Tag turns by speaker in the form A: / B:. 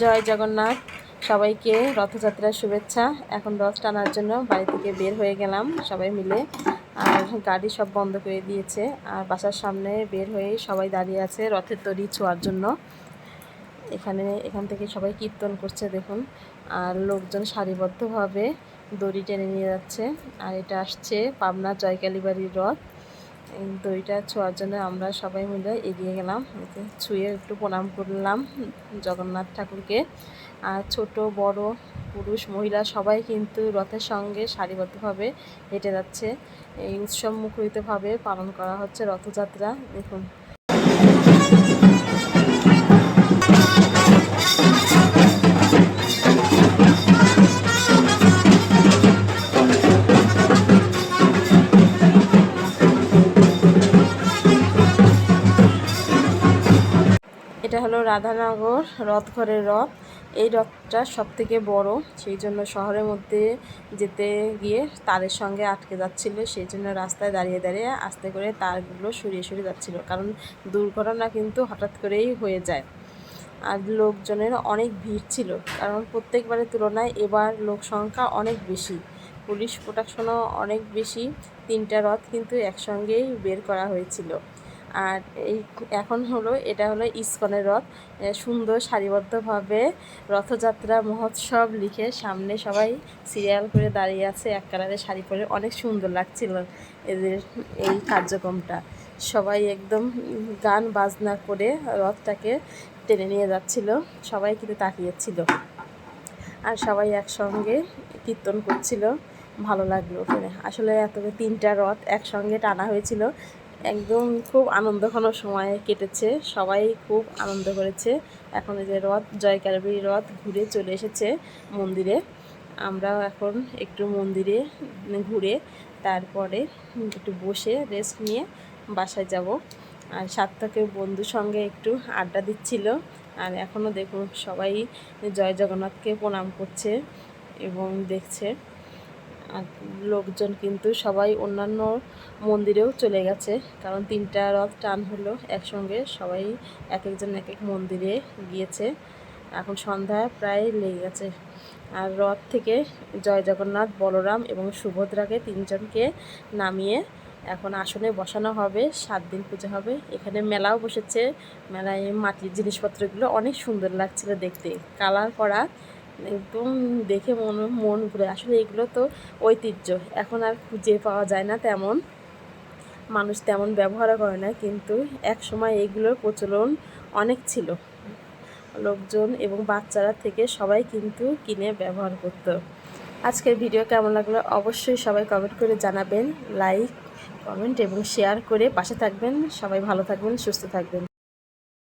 A: জয় জগন্নাথ। সবাইকে রথযাত্রার শুভেচ্ছা। এখন রথ টানার জন্য বাড়ি থেকে বের হয়ে গেলাম সবাই মিলে। আর গাড়ি সব বন্ধ করে দিয়েছে। আর বাসার সামনে বের হয়ে সবাই দাঁড়িয়ে আছে রথের তরি ছোঁয়ার জন্য। এখানে, এখান থেকে সবাই কীর্তন করছে দেখুন। আর লোকজন সারিবদ্ধভাবে দড়ি টেনে নিয়ে যাচ্ছে। আর এটা আসছে পাবনা জয়কালীবাড়ির রথ। দইটা ছোঁয়ার জন্য আমরা সবাই মিলে এগিয়ে গেলাম। ছুঁয়ে একটু প্রণাম করলাম জগন্নাথ ঠাকুরকে। আর ছোট, বড়, পুরুষ, মহিলা সবাই কিন্তু রথের সঙ্গে সারিবদ্ধভাবে হেঁটে যাচ্ছে। এই উৎসব মুখরিতভাবে পালন করা হচ্ছে রথযাত্রা। দেখুন হলো রাধানগর রথঘরের রথ। এই রথটা সব থেকে বড়, সেই জন্য শহরের মধ্যে যেতে গিয়ে তারের সঙ্গে আটকে যাচ্ছিল, সেই জন্য রাস্তায় দাঁড়িয়ে দাঁড়িয়ে আস্তে করে তারগুলো সরিয়ে সরিয়ে যাচ্ছিল। কারণ দুর্ঘটনা কিন্তু হঠাৎ করেই হয়ে যায়। আর লোকজনের অনেক ভিড় ছিল, কারণ প্রত্যেকবারের তুলনায় এবার লোক সংখ্যা অনেক বেশি। পুলিশ প্রোটেকশনও অনেক বেশি। তিনটা রথ কিন্তু একসঙ্গেই বের করা হয়েছিল। আর এই এখন হলো, এটা হলো ইস্কনের রথ। সুন্দর সারিবদ্ধভাবে রথযাত্রা, মহোৎসব লিখে সামনে সবাই সিরিয়াল করে দাঁড়িয়ে আছে, এক কালারের শাড়ি পরে। অনেক সুন্দর লাগছিল এদের এই কার্যক্রমটা। সবাই একদম গান বাজনা করে রথটাকে টেনে নিয়ে যাচ্ছিল, সবাই কিন্তু তাকিয়েছিল। আর সবাই একসঙ্গে কীর্তন করছিল, ভালো লাগল ওখানে। আসলে এত তিনটা রথ একসঙ্গে টানা হয়েছিল একদম খুব আনন্দঘন সময় কেটেছে। সবাই খুব আনন্দ করেছে। এখন এই যে রথ জয়কারবী রথ ঘুরে চলে এসেছে মন্দিরে। আমরাও এখন একটু মন্দিরে ঘুরে তারপরে একটু বসে রেস্ট নিয়ে বাসায় যাব। আর সার্থকের বন্ধুর সঙ্গে একটু আড্ডা দিচ্ছিল। আর এখনও দেখুন সবাই জয় জগন্নাথকে প্রণাম করছে এবং দেখছে। লোকজন কিন্তু সবাই অন্যান্য মন্দিরেও চলে গেছে। কারণ তিনটা রথ টান হলো, একসঙ্গে সবাই এক একজন এক এক মন্দিরে গিয়েছে। এখন সন্ধ্যা প্রায় লেগে গেছে। আর রথ থেকে জয় জগন্নাথ, বলরাম এবং সুভদ্রাকে তিনজনকে নামিয়ে এখন আসনে বসানো হবে, সাত দিন পুজো হবে। এখানে মেলাও বসেছে, মেলায় মাটির জিনিসপত্রগুলো অনেক সুন্দর লাগছিল দেখতে। কালার করা একদম দেখে মন মন ঘুরে আসলে এগুলো তো ঐতিহ্য। এখন আর খুঁজে পাওয়া যায় না তেমন। মানুষ তেমন ব্যবহারও করে না, কিন্তু এক সময় এগুলোর প্রচলন অনেক ছিল। লোকজন এবং বাচ্চারা থেকে সবাই কিন্তু কিনে ব্যবহার করত। আজকের ভিডিও কেমন লাগল অবশ্যই সবাই কমেন্ট করে জানাবেন লাইক কমেন্ট এবং শেয়ার করে পাশে থাকবেন। সবাই ভালো থাকবেন, সুস্থ থাকবেন।